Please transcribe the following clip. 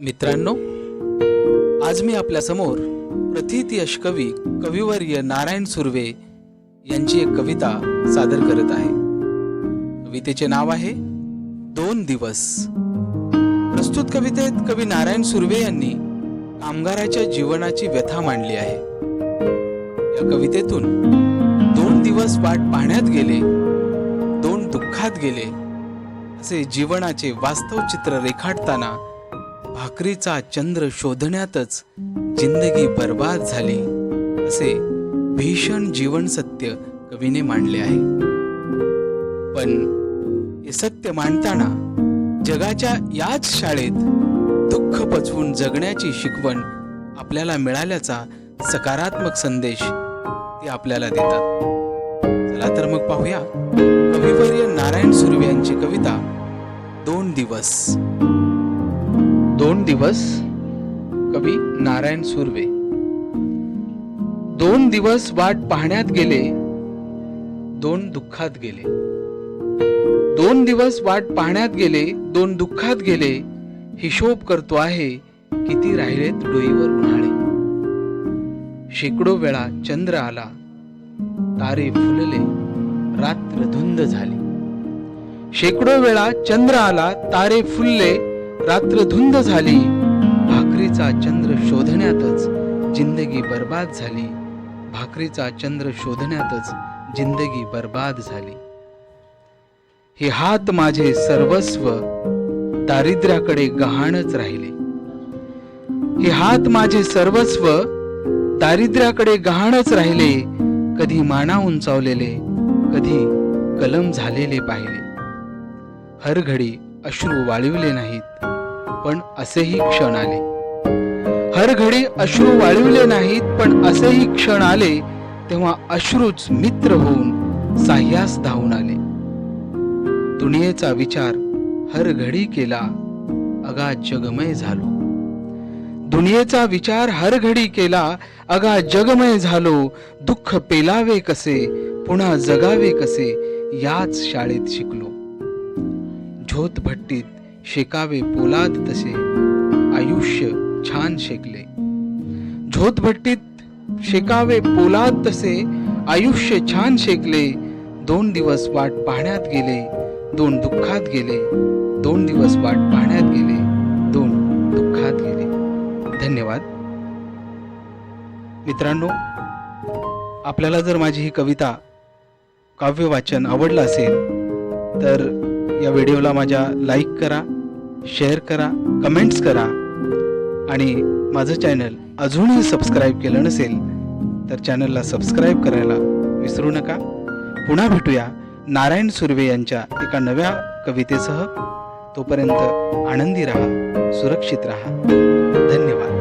मित्रांनो आज मी आपल्यासमोर प्रथितयश यश कवी कविवर्य नारायण सुर्वे यांची एक कविता सादर करत आहे. कवितेचे नाव आहे दोन दिवस. प्रस्तुत कवितेत कवी नारायण सुर्वे यांनी कामगाराच्या जीवनाची व्यथा मांडली आहे. या कवितेतून दोन दिवस वाट पाहण्यात गेले दोन दुःखात गेले असे जीवनाचे वास्तव चित्र रेखाटताना भाकरीचा चंद्र शोधण्यातच जिंदगी बर्बाद झाली असे भीषण जीवन सत्य कवीने मांडले आहे. पण हे सत्य मांडताना जगाच्या याच शाळेत दुःख पचवून जगण्याची शिकवण आपल्याला मिळाल्याचा सकारात्मक संदेश ते आपल्याला देतात. चला तर मग पाहूया कविवर्य नारायण सुर्वे यांची कविता दोन दिवस. दोन दिवस? कवी नारायण सुर्वे. दोन दिवस वाट पाहण्यात गेले दोन दुःखात गेले. दोन दिवस वाट पाहण्यात गेले दोन दुःखात गेले हिशोब करतो आहे किती राहिलेत डोईवर उन्हाळे. शेकडो वेळा चंद्र आला तारे फुलले रात्र धुंद झाली. शेकडो वेळा चंद्र आला तारे फुलले रात्र धुंद झाली. भाकरीचा चंद्र शोधण्यातच जिंदगी बर्बाद झाली. भाकरीचा चंद्र शोधण्यातच जिंदगी बर्बाद झाली. हे हात माझे सर्वस्व दारिद्र्याकडे गहाणच राहिले. हे हात माझे सर्वस्व दारिद्र्याकडे गहाणच राहिले. कधी माना उंचावलेले कधी कलम झालेले पाहिले. हर घडी अश्रू वाळविले नाहीत पण असेही क्षण आले. हर घडी अश्रू वाळविले नाहीत पण असेही क्षण आले तेव्हा अश्रूच मित्र होऊन साह्यास धावून आले. दुनियेचा विचार हर घडी केला अगा जगमय झालो. दुनियेचा विचार हर घडी केला अगा जगमय झालो. दुःख पेलावे कसे पुन्हा जगावे कसे याच शाळेत शिकलो. झोत भट्टीत शेकावे पोलाद तसे. आयुष्य छान शेकले. झोत भट्टीत शेकावे पोलाद तसे. आयुष्य छान शेकले. दोन दिवस वाट पाहण्यात गेले. दोन दुःखात गेले. दोन दिवस वाट पाहण्यात गेले. दोन दुःखात गेले. धन्यवाद. मित्रांनो आपल्याला जर माझी ही कविता काव्य वाचन आवडलं असेल तर या व्हिडिओला माझ्या लाईक करा शेअर करा कमेंट्स करा. आणि माझं चॅनल अजूनही सबस्क्राईब केलं नसेल तर चॅनलला सबस्क्राईब करायला विसरू नका. पुन्हा भेटूया नारायण सुर्वे यांच्या एका नव्या कवितेसह. तोपर्यंत आनंदी राहा सुरक्षित राहा. धन्यवाद.